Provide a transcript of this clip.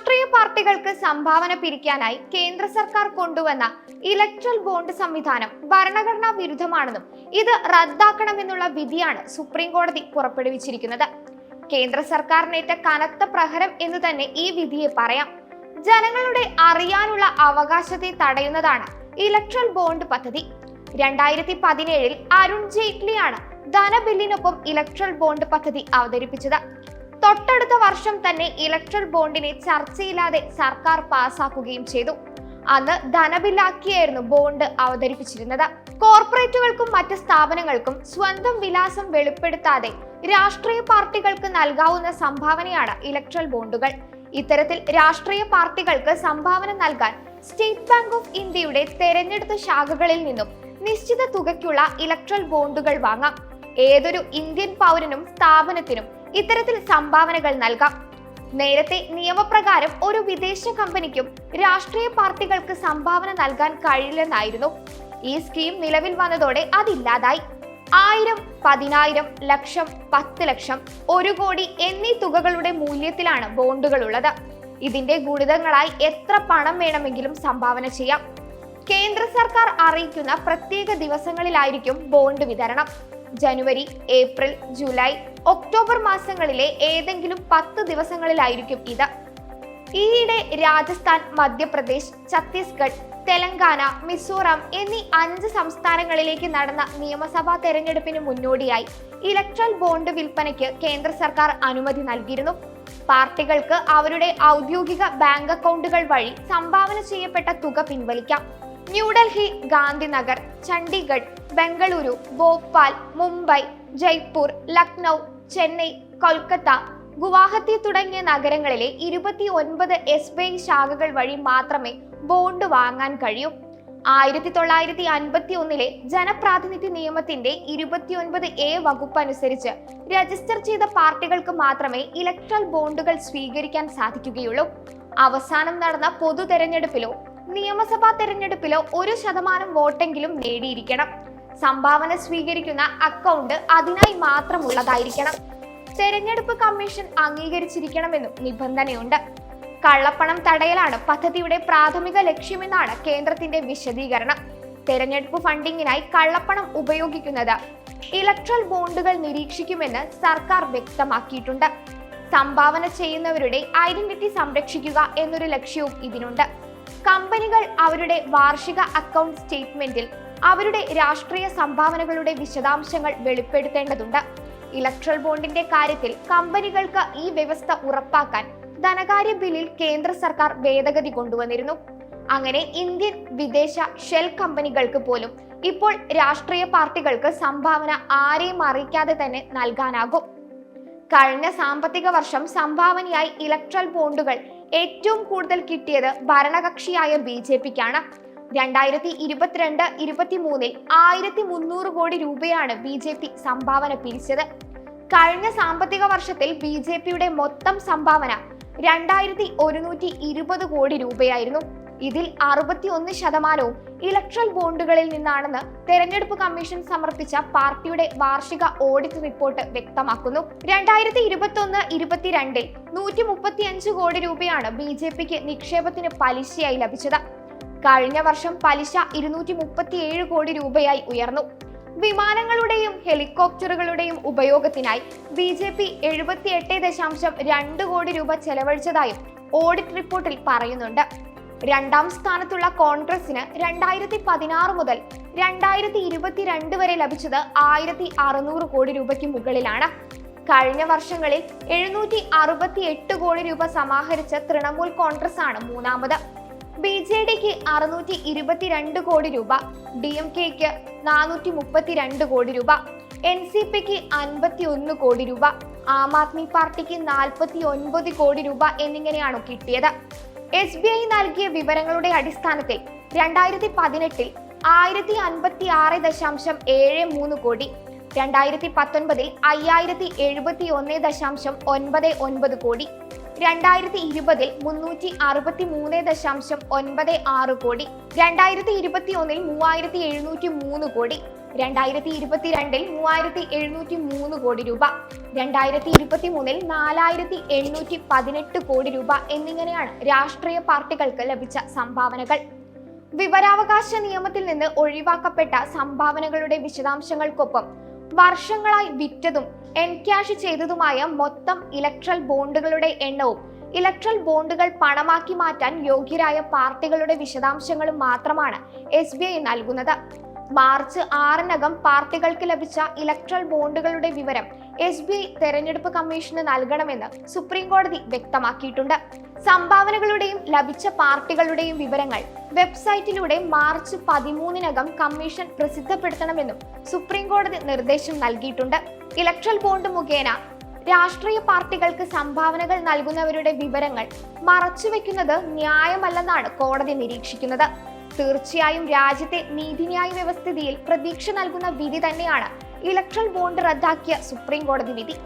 രാഷ്ട്രീയ പാർട്ടികൾക്ക് സംഭാവന പിരിക്കാനായി കേന്ദ്ര സർക്കാർ കൊണ്ടുവന്ന ഇലക്ട്രൽ ബോണ്ട് സംവിധാനം ഭരണഘടനാ വിരുദ്ധമാണെന്നും ഇത് റദ്ദാക്കണമെന്നുള്ള വിധിയാണ് സുപ്രീം കോടതി പുറപ്പെടുവിച്ചിരിക്കുന്നത്. കേന്ദ്ര സർക്കാരിനേറ്റ കനത്ത പ്രഹരം എന്ന് തന്നെ ഈ വിധിയെ പറയാം. ജനങ്ങളുടെ അറിയാനുള്ള അവകാശത്തെ തടയുന്നതാണ് ഇലക്ട്രൽ ബോണ്ട് പദ്ധതി. രണ്ടായിരത്തി പതിനേഴിൽ അരുൺ ജെയ്റ്റ്ലിയാണ് ധനബില്ലിനൊപ്പം ഇലക്ട്രൽ ബോണ്ട് പദ്ധതി അവതരിപ്പിച്ചത്. തൊട്ടടുത്ത വർഷം തന്നെ ഇലക്ട്രൽ ബോണ്ടിനെ ചർച്ചയില്ലാതെ സർക്കാർ പാസാക്കുകയും ചെയ്തു. അന്ന് ധനബില്ലാക്കിയായിരുന്നു ബോണ്ട് അവതരിപ്പിച്ചിരുന്നത്. കോർപ്പറേറ്റുകൾക്കും മറ്റ് സ്ഥാപനങ്ങൾക്കും സ്വന്തം വിലാസം വെളിപ്പെടുത്താതെ രാഷ്ട്രീയ പാർട്ടികൾക്ക് നൽകാവുന്ന സംഭാവനയാണ് ഇലക്ട്രൽ ബോണ്ടുകൾ ഇത്തരത്തിൽ രാഷ്ട്രീയ പാർട്ടികൾക്ക് സംഭാവന നൽകാൻ സ്റ്റേറ്റ് ബാങ്ക് ഓഫ് ഇന്ത്യയുടെ തെരഞ്ഞെടുത്ത ശാഖകളിൽ നിന്നും നിശ്ചിത തുകയ്ക്കുള്ള ഇലക്ട്രൽ ബോണ്ടുകൾ വാങ്ങാം. ഏതൊരു ഇന്ത്യൻ പൗരനും സ്ഥാപനത്തിനും ഇത്തരത്തിൽ സംഭാവനകൾ നൽകാം. നേരത്തെ നിയമപ്രകാരം ഒരു വിദേശ കമ്പനിക്കും രാഷ്ട്രീയ പാർട്ടികൾക്ക് സംഭാവന നൽകാൻ കഴിയില്ലെന്നായിരുന്നു. ഈ സ്കീം നിലവിൽ വന്നതോടെ അതില്ലാതായി. ആയിരം പതിനായിരം ലക്ഷം പത്ത് ലക്ഷം ഒരു കോടി എന്നീ തുകകളുടെ മൂല്യത്തിലാണ് ബോണ്ടുകൾ ഉള്ളത് ഇതിന്റെ ഗുണിതങ്ങളായി എത്ര പണം വേണമെങ്കിലും സംഭാവന ചെയ്യാം. കേന്ദ്ര സർക്കാർ അറിയിക്കുന്ന പ്രത്യേക ദിവസങ്ങളിലായിരിക്കും ബോണ്ട് വിതരണം. ജനുവരി ഏപ്രിൽ ജൂലൈ ഒക്ടോബർ മാസങ്ങളിലെ ഏതെങ്കിലും പത്ത് ദിവസങ്ങളിലായിരിക്കും ഇത്. ഈയിടെ രാജസ്ഥാൻ മധ്യപ്രദേശ് ഛത്തീസ്ഗഡ് തെലങ്കാന മിസോറാം എന്നീ അഞ്ച് സംസ്ഥാനങ്ങളിലേക്ക് നടന്ന നിയമസഭാ തെരഞ്ഞെടുപ്പിന് മുന്നോടിയായി ഇലക്ട്രൽ ബോണ്ട് വിൽപ്പനയ്ക്ക് കേന്ദ്ര സർക്കാർ അനുമതി നൽകിയിരുന്നു. പാർട്ടികൾക്ക് അവരുടെ ഔദ്യോഗിക ബാങ്ക് അക്കൗണ്ടുകൾ വഴി സംഭാവന ചെയ്യപ്പെട്ട തുക പിൻവലിക്കാം. ന്യൂഡൽഹി ഗാന്ധിനഗർ ചണ്ഡീഗഡ് ബംഗളൂരു ഭോപ്പാൽ മുംബൈ ജയ്പൂർ ലക്നൗ ചെന്നൈ കൊൽക്കത്ത ഗുവാഹത്തി തുടങ്ങിയ നഗരങ്ങളിലെ ഇരുപത്തി ഒൻപത് എസ് ബി ഐ ശാഖകൾ വഴി മാത്രമേ ബോണ്ട് വാങ്ങാൻ കഴിയൂ. ആയിരത്തി തൊള്ളായിരത്തി അൻപത്തി ഒന്നിലെ ജനപ്രാതിനിധ്യ നിയമത്തിന്റെ ഇരുപത്തിയൊൻപത് എ വകുപ്പ് അനുസരിച്ച് രജിസ്റ്റർ ചെയ്ത പാർട്ടികൾക്ക് മാത്രമേ ഇലക്ട്രൽ ബോണ്ടുകൾ സ്വീകരിക്കാൻ സാധിക്കുകയുള്ളൂ. അവസാനം നടന്ന പൊതു തെരഞ്ഞെടുപ്പിലോ നിയമസഭാ തെരഞ്ഞെടുപ്പിലോ ഒരു ശതമാനം വോട്ടെങ്കിലും നേടിയിരിക്കണം. സംഭാവന സ്വീകരിക്കുന്ന അക്കൗണ്ട് അതിനായി മാത്രമുള്ളതായിരിക്കണം. തെരഞ്ഞെടുപ്പ് കമ്മീഷൻ അംഗീകരിച്ചിരിക്കണമെന്നും നിബന്ധനയുണ്ട്. കള്ളപ്പണം തടയലാണ് പദ്ധതിയുടെ പ്രാഥമിക ലക്ഷ്യമെന്നാണ് കേന്ദ്രത്തിന്റെ വിശദീകരണം. തെരഞ്ഞെടുപ്പ് ഫണ്ടിങ്ങിനായി കള്ളപ്പണം ഉപയോഗിക്കുന്നത് ഇലക്ട്രൽ ബോണ്ടുകൾ നിരീക്ഷിക്കുമെന്ന് സർക്കാർ വ്യക്തമാക്കിയിട്ടുണ്ട്. സംഭാവന ചെയ്യുന്നവരുടെ ഐഡന്റിറ്റി സംരക്ഷിക്കുക എന്നൊരു ലക്ഷ്യവും ഇതിനുണ്ട്. കമ്പനികൾ അവരുടെ വാർഷിക അക്കൗണ്ട് സ്റ്റേറ്റ്മെന്റിൽ അവരുടെ രാഷ്ട്രീയ സംഭാവനകളുടെ വിശദാംശങ്ങൾ വെളിപ്പെടുത്തേണ്ടതുണ്ട്. ഇലക്ട്രൽ ബോണ്ടിന്റെ കാര്യത്തിൽ കമ്പനികൾക്ക് ഈ വ്യവസ്ഥ ഉറപ്പാക്കാൻ ധനകാര്യ ബില്ലിൽ കേന്ദ്ര സർക്കാർ ഭേദഗതി കൊണ്ടുവന്നിരുന്നു. അങ്ങനെ ഇന്ത്യൻ വിദേശ ഷെൽ കമ്പനികൾക്ക് പോലും ഇപ്പോൾ രാഷ്ട്രീയ പാർട്ടികൾക്ക് സംഭാവന ആരെയും അറിയിക്കാതെ തന്നെ നൽകാനാകും. കഴിഞ്ഞ സാമ്പത്തിക വർഷം സംഭാവനയായി ഇലക്ട്രൽ ബോണ്ടുകൾ ഏറ്റവും കൂടുതൽ കിട്ടിയത് ഭരണകക്ഷിയായ ബി ജെ പിക്കാണ്. രണ്ടായിരത്തി ഇരുപത്തിരണ്ട് ഇരുപത്തി മൂന്നിൽ ആയിരത്തി മുന്നൂറ് കോടി രൂപയാണ് ബി ജെ പി സംഭാവന പിരിച്ചത്. കഴിഞ്ഞ സാമ്പത്തിക വർഷത്തിൽ ബി ജെ പിയുടെ മൊത്തം സംഭാവന രണ്ടായിരത്തി ഒരുന്നൂറ്റി ഇരുപത് കോടി രൂപയായിരുന്നു. ഇതിൽ അറുപത്തി ഒന്ന് ശതമാനവും ഇലക്ട്രൽ ബോണ്ടുകളിൽ നിന്നാണെന്ന് തെരഞ്ഞെടുപ്പ് കമ്മീഷൻ സമർപ്പിച്ച പാർട്ടിയുടെ വാർഷിക ഓഡിറ്റ് റിപ്പോർട്ട് വ്യക്തമാക്കുന്നു. രണ്ടായിരത്തി ഇരുപത്തി ഒന്ന് ഇരുപത്തിരണ്ടിൽ നൂറ്റി മുപ്പത്തി അഞ്ച് കോടി രൂപയാണ് ബി ജെ പിക്ക് നിക്ഷേപത്തിന് പലിശയായി ലഭിച്ചത്. കഴിഞ്ഞ വർഷം പലിശ ഇരുന്നൂറ്റി മുപ്പത്തിയേഴ് കോടി രൂപയായി ഉയർന്നു. വിമാനങ്ങളുടെയും ഹെലികോപ്റ്ററുകളുടെയും ഉപയോഗത്തിനായി ബി ജെ പി എഴുപത്തി എട്ട് ദശാംശം രണ്ട് കോടി രൂപ ചെലവഴിച്ചതായും ഓഡിറ്റ് റിപ്പോർട്ടിൽ പറയുന്നുണ്ട്. രണ്ടാം സ്ഥാനത്തുള്ള കോൺഗ്രസിന് രണ്ടായിരത്തി പതിനാറ് മുതൽ രണ്ടായിരത്തി ഇരുപത്തിരണ്ട് വരെ ലഭിച്ചത് ആയിരത്തി അറുന്നൂറ് കോടി രൂപയ്ക്ക് മുകളിലാണ്. കഴിഞ്ഞ വർഷങ്ങളിൽ എഴുന്നൂറ്റി അറുപത്തി എട്ട് കോടി രൂപ സമാഹരിച്ച തൃണമൂൽ കോൺഗ്രസ് ആണ് മൂന്നാമത്. ബി ജെ ഡിക്ക് അറുന്നൂറ്റി ഇരുപത്തിരണ്ട് കോടി രൂപ ഡി എം കെക്ക് നാനൂറ്റി മുപ്പത്തിരണ്ട് കോടി രൂപ എൻ സി പിക്ക് അൻപത്തി ഒന്ന് കോടി രൂപ ആം ആദ്മി പാർട്ടിക്ക് നാൽപ്പത്തി ഒൻപത് കോടി രൂപ എന്നിങ്ങനെയാണ് കിട്ടിയത്. എസ് ബി ഐ നൽകിയ വിവരങ്ങളുടെ അടിസ്ഥാനത്തിൽ രണ്ടായിരത്തി പതിനെട്ടിൽ ആയിരത്തി അൻപത്തി ആറ് ദശാംശം ഏഴ് മൂന്ന് കോടി രണ്ടായിരത്തി പത്തൊൻപതിൽ അയ്യായിരത്തി എഴുപത്തി ഒന്ന് ദശാംശം ഒൻപത് ഒൻപത് കോടി രണ്ടായിരത്തി ഇരുപതിൽ മുന്നൂറ്റി അറുപത്തി മൂന്ന് ദശാംശം ഒൻപത് ആറ് കോടി രണ്ടായിരത്തി ഇരുപത്തി ഒന്നിൽ മൂവായിരത്തി എഴുന്നൂറ്റി മൂന്ന് കോടി രണ്ടായിരത്തി ഇരുപത്തിരണ്ടിൽ മൂവായിരത്തി എഴുന്നൂറ്റി മൂന്ന് കോടി രൂപ രണ്ടായിരത്തി ഇരുപത്തി മൂന്നിൽ നാലായിരത്തി എണ്ണൂറ്റി പതിനെട്ട് കോടി രൂപ എന്നിങ്ങനെയാണ് രാഷ്ട്രീയ പാർട്ടികൾക്ക് ലഭിച്ച സംഭാവനകൾ. വിവരാവകാശ നിയമത്തിൽ നിന്ന് ഒഴിവാക്കപ്പെട്ട സംഭാവനകളുടെ വിശദാംശങ്ങൾക്കൊപ്പം വർഷങ്ങളായി വിറ്റതും എൻക്യാഷ് ചെയ്തതുമായ മൊത്തം ഇലക്ട്രൽ ബോണ്ടുകളുടെ എണ്ണവും ഇലക്ട്രൽ ബോണ്ടുകൾ പണമാക്കി മാറ്റാൻ യോഗ്യരായ പാർട്ടികളുടെ വിശദാംശങ്ങളും മാത്രമാണ് എസ് ബി ഐ നൽകുന്നത്. മാർച്ച് ആറിനകം പാർട്ടികൾക്ക് ലഭിച്ച ഇലക്ട്രൽ ബോണ്ടുകളുടെ വിവരം എസ് ബി ഐ തെരഞ്ഞെടുപ്പ് കമ്മീഷന് നൽകണമെന്ന് സുപ്രീം കോടതി വ്യക്തമാക്കിയിട്ടുണ്ട്. സംഭാവനകളുടെയും ലഭിച്ച പാർട്ടികളുടെയും വിവരങ്ങൾ വെബ്സൈറ്റിലൂടെ മാർച്ച് പതിമൂന്നിനകം കമ്മീഷൻ പ്രസിദ്ധപ്പെടുത്തണമെന്നും സുപ്രീം കോടതി നിർദ്ദേശം നൽകിയിട്ടുണ്ട്. ഇലക്ട്രൽ ബോണ്ട് മുഖേന രാഷ്ട്രീയ പാർട്ടികൾക്ക് സംഭാവനകൾ നൽകുന്നവരുടെ വിവരങ്ങൾ മറച്ചുവെക്കുന്നത് ന്യായമല്ലെന്നാണ് കോടതി നിരീക്ഷിക്കുന്നത്. തീർച്ചയായും രാജ്യത്തെ നീതിന്യായ വ്യവസ്ഥിതിയിൽ പ്രതീക്ഷ നൽകുന്ന വിധി തന്നെയാണ് ഇലക്ട്രൽ ബോണ്ട് റദ്ദാക്കിയ സുപ്രീം കോടതി വിധി.